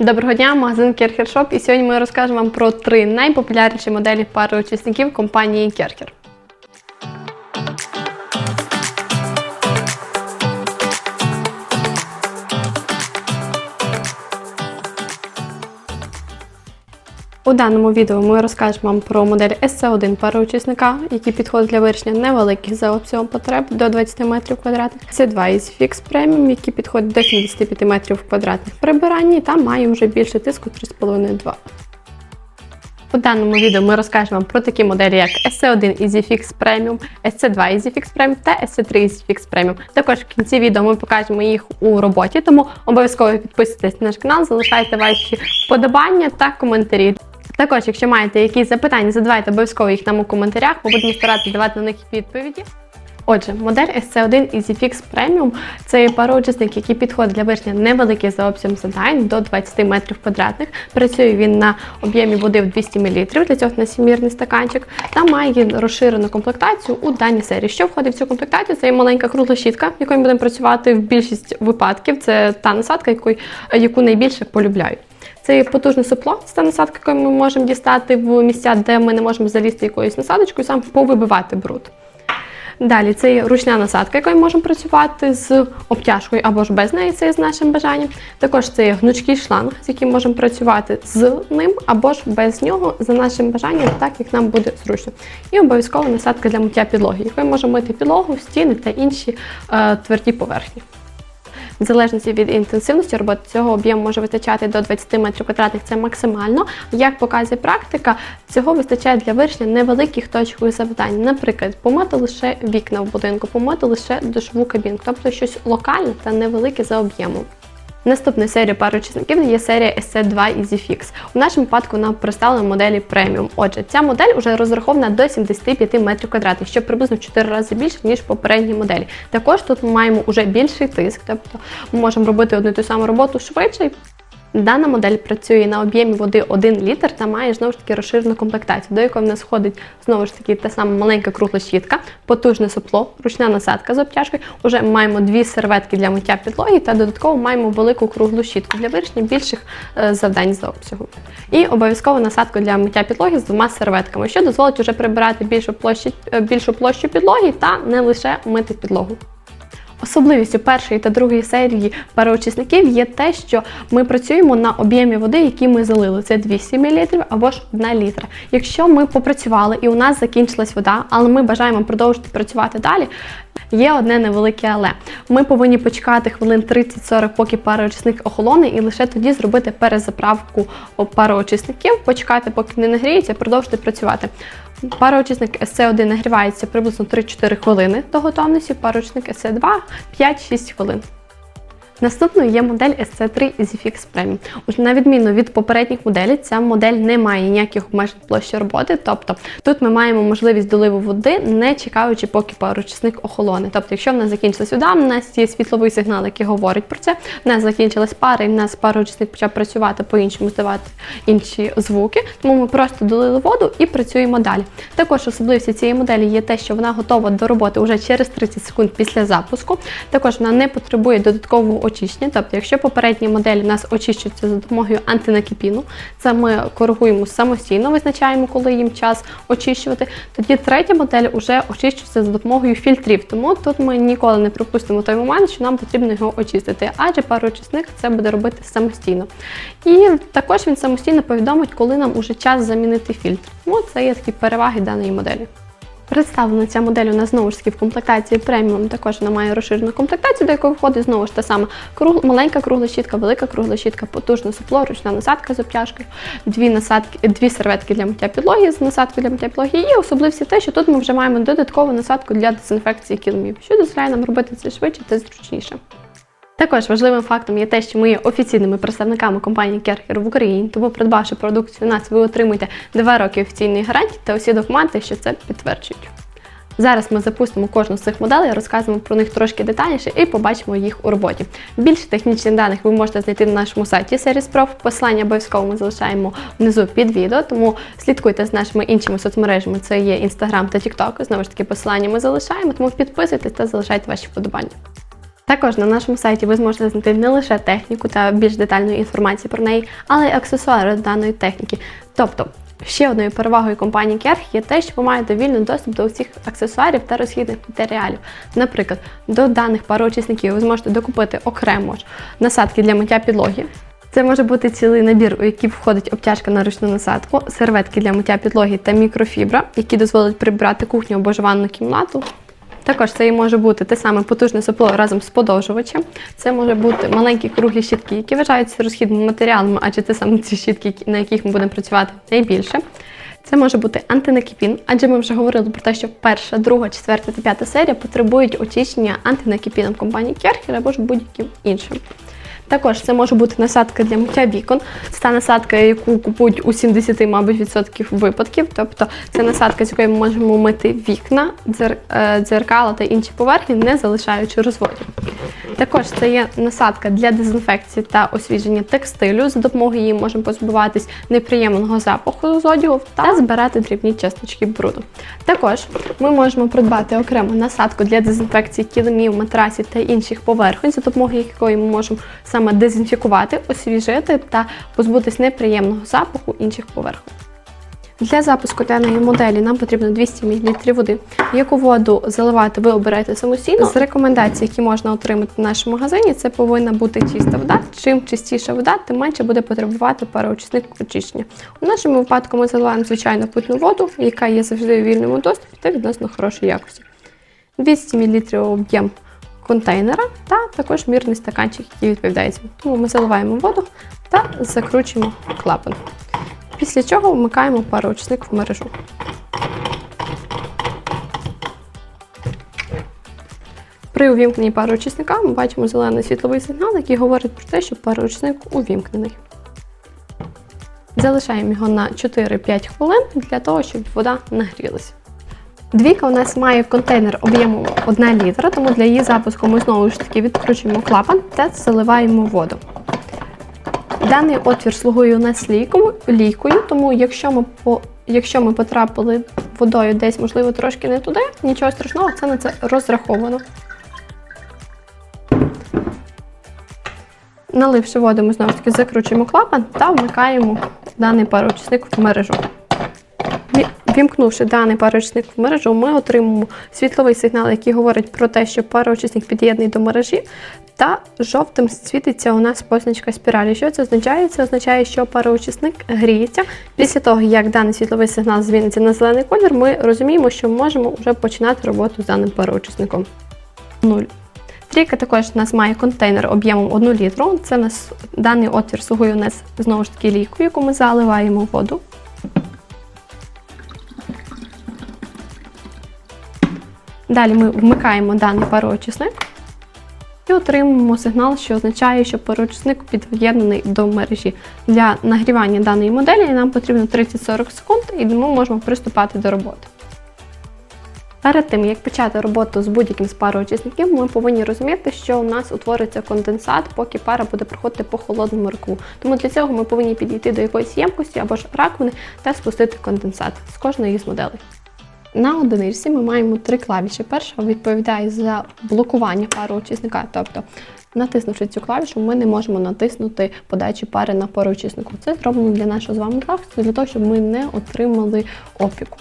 Доброго дня, магазин Керхершоп. І сьогодні ми розкажемо вам про три найпопулярніші моделі пари учасників компанії Керхер. У даному відео ми розкажемо вам про модель SC1 пароучасника, який підходить для вирішення невеликих за обсягом потреб до 20 метрів квадратних. C2 EasyFix Premium, який підходить до 75 метрів квадратних в прибиранні та має вже більше тиску 3,5-2. У даному відео ми розкажемо вам про такі моделі, як SC1 EasyFix Premium, SC2 EasyFix Premium та SC3 EasyFix Premium. Також в кінці відео ми покажемо їх у роботі, тому обов'язково підписуйтесь на наш канал, залишайте ваші вподобання та коментарі. Також, якщо маєте якісь запитання, задавайте обов'язково їх нам у коментарях, ми будемо старатися давати на них відповіді. Отже, модель SC1 EasyFix Premium це пароучасник, який підходить для вирішення невеликих за обсягом завдань до 20 метрів квадратних. Працює він на об'ємі води в 200 мл, для цього на сімірний стаканчик, та має розширену комплектацію у даній серії. Що входить в цю комплектацію? Це є маленька кругла щітка, якою ми будемо працювати в більшість випадків. Це та насадка, яку найбільше полюбляють. Це потужне сопло, це та насадка, яку ми можемо дістати в місця, де ми не можемо залізти якоюсь насадочкою, сам повибивати бруд. Далі це є ручна насадка, якою ми можемо працювати з обтяжкою або ж без неї, це є з нашим бажанням. Також це є гнучкий шланг, з яким можемо працювати з ним або ж без нього за нашим бажанням, так як нам буде зручно. І обов'язково насадка для миття підлоги, якою можемо мити підлогу, стіни та інші е, тверді поверхні. В залежності від інтенсивності роботи цього об'єму може вистачати до 20 метрів квадратних, це максимально. Як показує практика, цього вистачає для вирішення невеликих точкових завдань. Наприклад, помити лише вікна в будинку, помити лише душову кабінку, тобто щось локальне та невелике за об'ємом. Наступною серією пароучасників є серія SC2 EasyFix. У нашому випадку вона представлена моделі преміум. Отже, ця модель вже розрахована до 75 метрів квадратних, що приблизно в 4 рази більше, ніж попередні моделі. Також тут ми маємо вже більший тиск, тобто ми можемо робити одну і ту саму роботу швидше. Дана модель працює на об'ємі води 1 літр та має знову ж таки розширену комплектацію, до якої в нас входить знову ж таки та сама маленька кругла щітка, потужне сопло, ручна насадка з обтяжкою. Уже маємо дві серветки для миття підлоги та додатково маємо велику круглу щітку для вирішення більших е, завдань за обсягом. І обов'язково насадку для миття підлоги з двома серветками, що дозволить уже прибирати більшу площу, е, більшу площу підлоги та не лише мити підлогу. Особливістю першої та другої серії пароочисників є те, що ми працюємо на об'ємі води, який ми залили. Це 200 мл або ж 1 літра. Якщо ми попрацювали і у нас закінчилась вода, але ми бажаємо продовжити працювати далі. Є одне невелике але. Ми повинні почекати хвилин 30-40, поки пароочисник охолоне, і лише тоді зробити перезаправку пароочисників, почекати, поки не нагріється, продовжити працювати. Пароочисник SC1 нагрівається приблизно 3-4 хвилини до готовності, пароочисник SC2 5-6 хвилин. Наступною є модель SC3 EasyFix Premium. На відміну від попередніх моделей, ця модель не має ніяких обмежень площі роботи. Тобто тут ми маємо можливість доливу води, не чекаючи, поки пароочисник охолоне. Тобто, якщо в нас закінчилась вода, в нас є світловий сигнал, який говорить про це. В нас закінчилась пара, і в нас пароочисник почав працювати по-іншому, здавати інші звуки. Тому ми просто долили воду і працюємо далі. Також особливістю цієї моделі є те, що вона готова до роботи вже через 30 секунд після запуску. Також вона не потребує додаткового очищення. Тобто, якщо попередні моделі в нас очищуються за допомогою антинакипіну, це ми коригуємо самостійно, визначаємо, коли їм час очищувати. Тоді третя модель вже очищується за допомогою фільтрів. Тому тут ми ніколи не пропустимо той момент, що нам потрібно його очистити, адже пароочисник це буде робити самостійно. І також він самостійно повідомить, коли нам уже час замінити фільтр. Тому це є такі переваги даної моделі. Представлена ця модель у нас знову ж таки в комплектації преміум. Також вона має розширену комплектацію, до якої входить знову ж та сама круг, маленька кругла щітка, велика кругла щітка, потужне сопло, ручна насадка з обтяжкою, дві насадки, дві серветки для миття підлоги з насадкою для миття підлоги. І особливості те, що тут ми вже маємо додаткову насадку для дезінфекції килимів, що дозволяє нам робити це швидше та зручніше. Також важливим фактом є те, що ми є офіційними представниками компанії Керхер в Україні, тому придбавши продукцію у нас, ви отримуєте 2 роки офіційної гарантії та усі документи, що це підтверджують. Зараз ми запустимо кожну з цих моделей, розкажемо про них трошки детальніше і побачимо їх у роботі. Більше технічних даних ви можете знайти на нашому сайті Series Pro. Посилання обов'язково ми залишаємо внизу під відео, тому слідкуйте з нашими іншими соцмережами. Це є Instagram та TikTok. Знову ж таки, посилання ми залишаємо, тому підписуйтесь та залишайте ваші вподобання. Також на нашому сайті ви зможете знайти не лише техніку та більш детальної інформації про неї, але й аксесуари даної техніки. Тобто, ще одною перевагою компанії Керх є те, що ви маєте вільний доступ до усіх аксесуарів та розхідних матеріалів. Наприклад, до даних пароочисників ви зможете докупити окремо насадки для миття підлоги. Це може бути цілий набір, у який входить обтяжка на ручну насадку, серветки для миття підлоги та мікрофібра, які дозволять прибрати кухню або ж ванну кімнату. Також це і може бути те саме потужне сопло разом з подовжувачем. Це може бути маленькі круглі щітки, які вважаються розхідними матеріалами, адже це саме ці щітки, на яких ми будемо працювати найбільше. Це може бути антинакіпін, адже ми вже говорили про те, що перша, друга, четверта та п'ята серія потребують очищення антинакіпіном компанії Керхер або ж будь-яким іншим. Також це може бути насадка для миття вікон. Це та насадка, яку купують у 70, мабуть, відсотків випадків. Тобто це насадка, з якої ми можемо мити вікна, е, дзеркала та інші поверхні, не залишаючи розводів. Також це є насадка для дезінфекції та освіження текстилю. За допомогою її можемо позбуватись неприємного запаху з одягу та збирати дрібні часточки бруду. Також ми можемо придбати окремо насадку для дезінфекції килимів, матрасів та інших поверхонь, за допомогою якої ми можемо саме дезінфікувати, освіжити та позбутись неприємного запаху інших поверхонь. Для запуску даної моделі нам потрібно 200 мл води. Яку воду заливати, ви обираєте самостійно. З рекомендацій, які можна отримати в нашому магазині, це повинна бути чиста вода. Чим чистіша вода, тим менше буде потребувати пароочисник очищення. У нашому випадку ми заливаємо звичайну питну воду, яка є завжди у вільному доступі та відносно хорошої якості. 200 мл об'єм контейнера та також мірний стаканчик, який відповідає цьому. Тому ми заливаємо воду та закручуємо клапан. Після чого вмикаємо пароочисник в мережу. При увімкненні пароочисника ми бачимо зелений світловий сигнал, який говорить про те, що пароочисник увімкнений. Залишаємо його на 4-5 хвилин для того, щоб вода нагрілася. Двійка у нас має контейнер об'ємом 1 літра, тому для її запуску ми знову ж таки відкручуємо клапан та заливаємо воду. Даний отвір слугує у нас лійкою, тому якщо ми, по, якщо ми потрапили водою десь, можливо, трошки не туди, нічого страшного, це на це розраховано. Наливши воду, ми знову ж таки закручуємо клапан та вмикаємо даний пароочисник в мережу. Ві- Вімкнувши даний пароочисник в мережу, ми отримаємо світловий сигнал, який говорить про те, що пароочисник під'єднаний до мережі, та жовтим світиться у нас позначка спіралі. Що це означає? Це означає, що пароочисник гріється. Після того, як даний світловий сигнал зміниться на зелений колір, ми розуміємо, що можемо вже починати роботу з даним пароочисником. Нуль. Трійка також у нас має контейнер об'ємом 1 літру. Це у нас даний отвір слугує у нас знову ж таки лійкою, яку ми заливаємо воду. Далі ми вмикаємо даний пароочисник і отримуємо сигнал, що означає, що пароочисник під'єднаний до мережі. Для нагрівання даної моделі нам потрібно 30-40 секунд, і ми можемо приступати до роботи. Перед тим, як почати роботу з будь-яким з пароочисників, ми повинні розуміти, що у нас утвориться конденсат, поки пара буде проходити по холодному рукаву. Тому для цього ми повинні підійти до якоїсь ємкості або ж раковини та спустити конденсат з кожної з моделей. На одиничці ми маємо три клавіші. Перша відповідає за блокування пароочисника, тобто натиснувши цю клавішу, ми не можемо натиснути подачі пари на пароочиснику. Це зроблено для нашого з вами захисту, для того, щоб ми не отримали опіку.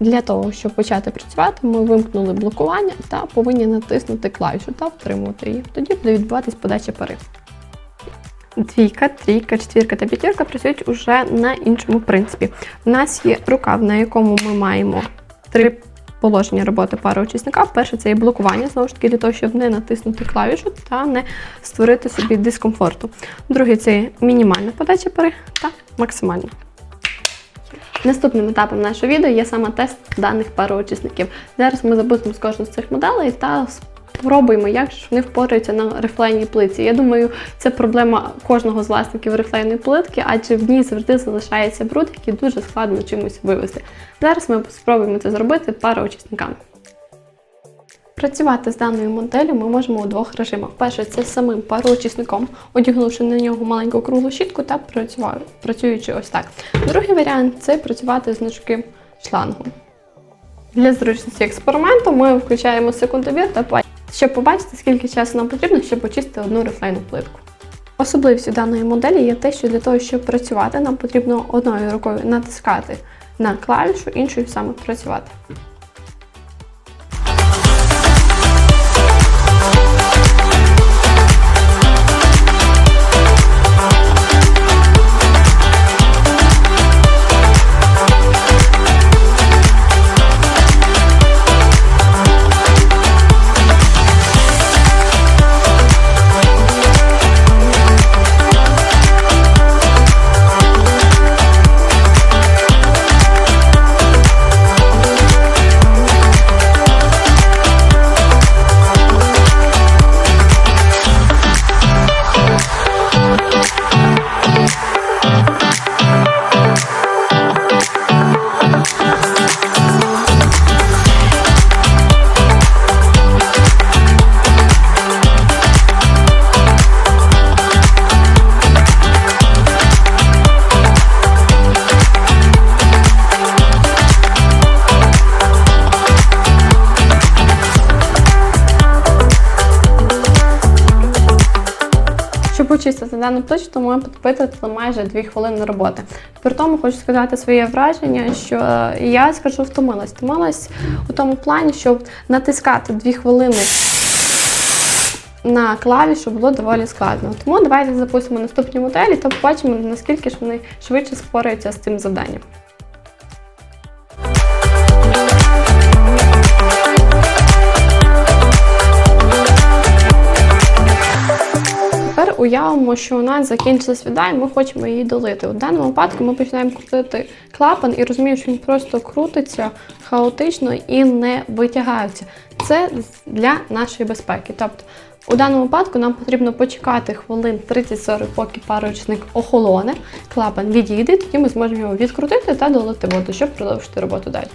Для того, щоб почати працювати, ми вимкнули блокування та повинні натиснути клавішу та втримувати її. Тоді буде відбуватись подача пари. Двійка, трійка, четвірка та п'ятірка працюють уже на іншому принципі. У нас є рукав, на якому ми маємо три положення роботи пароочисника. Перше це є блокування, знову ж таки, для того, щоб не натиснути клавішу та не створити собі дискомфорту. Другий це є мінімальна подача пари та максимальна. Наступним етапом нашого відео є саме тест даних пароочисників. Зараз ми запустимо з кожного з цих моделей та спробуємо, як ж вони впораються на рифлейній плитці. Я думаю, це проблема кожного з власників рифлейної плитки, адже в ній завжди залишається бруд, який дуже складно чимось вивести. Зараз ми спробуємо це зробити пароочисниками. Працювати з даною моделлю ми можемо у двох режимах. Перший це самим пароочисником, одягнувши на нього маленьку круглу щітку та працюючи ось так. Другий варіант це працювати з значким шлангом. Для зручності експерименту ми включаємо секундомір та па- щоб побачити, скільки часу нам потрібно, щоб очистити одну рифлейну плитку. Особливістю даної моделі є те, що для того, щоб працювати, нам потрібно одною рукою натискати на клавішу, іншою саме працювати. Щоб за дану плитку, ми витратили майже 2 хвилини роботи. При тому хочу сказати своє враження, що е, я скажу втомилась. Втомилась у тому плані, щоб натискати 2 хвилини на клавішу було доволі складно. Тому давайте запустимо наступні моделі та побачимо, наскільки ж вони швидше спораються з цим завданням. Уявимо, що у нас закінчилась вода, і ми хочемо її долити. У даному випадку ми починаємо крутити клапан і розуміємо, що він просто крутиться хаотично і не витягається. Це для нашої безпеки. Тобто, у даному випадку нам потрібно почекати хвилин 30-40, поки парочник охолоне, клапан відійде, тоді ми зможемо його відкрутити та долити воду, щоб продовжити роботу далі.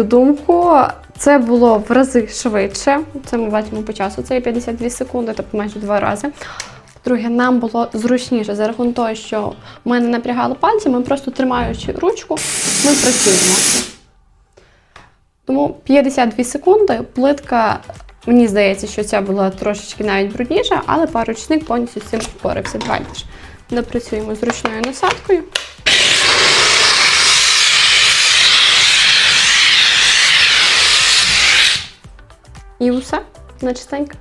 Мою думку, це було в рази швидше. Це ми бачимо по часу. Це є 52 секунди, тобто майже два рази. По-друге, нам було зручніше за рахунок того, що ми не напрягали пальці, ми просто тримаючи ручку, ми працюємо. Тому 52 секунди. Плитка, мені здається, що ця була трошечки навіть брудніша, але паручник повністю з цим впорався. Давайте ж допрацюємо з насадкою. І усе на чистенько.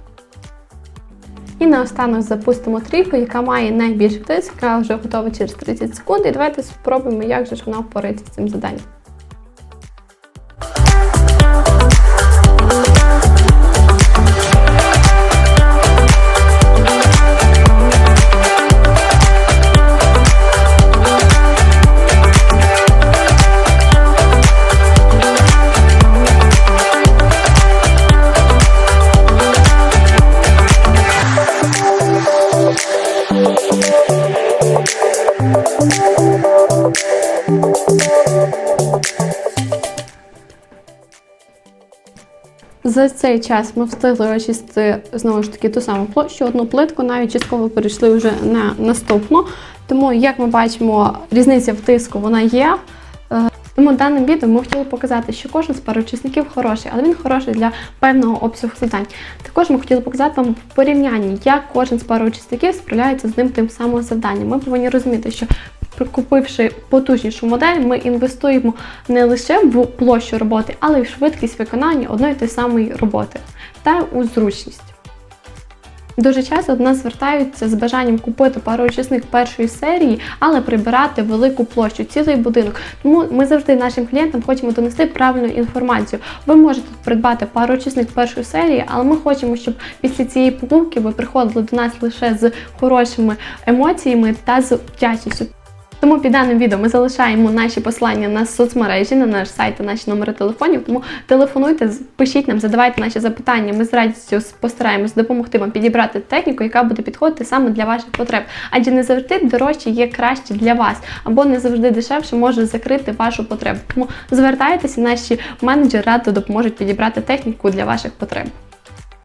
І наостанок запустимо трійку, яка має найбільший тиск, яка вже готова через 30 секунд. І давайте спробуємо, як же ж вона впорається з цим заданням. За цей час ми встигли очистити знову ж таки ту саму площу, одну плитку, навіть частково перейшли вже на наступну. Тому, як ми бачимо, різниця в тиску вона є. Тому даним відео ми хотіли показати, що кожен з пароочисників хороший, але він хороший для певного обсягу завдань. Також ми хотіли показати вам в порівнянні, як кожен з пароочисників справляється з ним тим самим завданням. Ми повинні розуміти, що Купивши потужнішу модель, ми інвестуємо не лише в площу роботи, але й в швидкість виконання одної тої самої роботи та у зручність. Дуже часто до нас звертаються з бажанням купити пароочисник першої серії, але прибирати велику площу, цілий будинок. Тому ми завжди нашим клієнтам хочемо донести правильну інформацію. Ви можете придбати пароочисник першої серії, але ми хочемо, щоб після цієї покупки ви приходили до нас лише з хорошими емоціями та з вдячністю. Тому під даним відео ми залишаємо наші посилання на соцмережі, на наш сайт та наші номери телефонів. Тому телефонуйте, пишіть нам, задавайте наші запитання. Ми з радістю постараємось допомогти вам підібрати техніку, яка буде підходити саме для ваших потреб. Адже не завжди дорожче є краще для вас, або не завжди дешевше може закрити вашу потребу. Тому звертайтеся, наші менеджери радо допоможуть підібрати техніку для ваших потреб.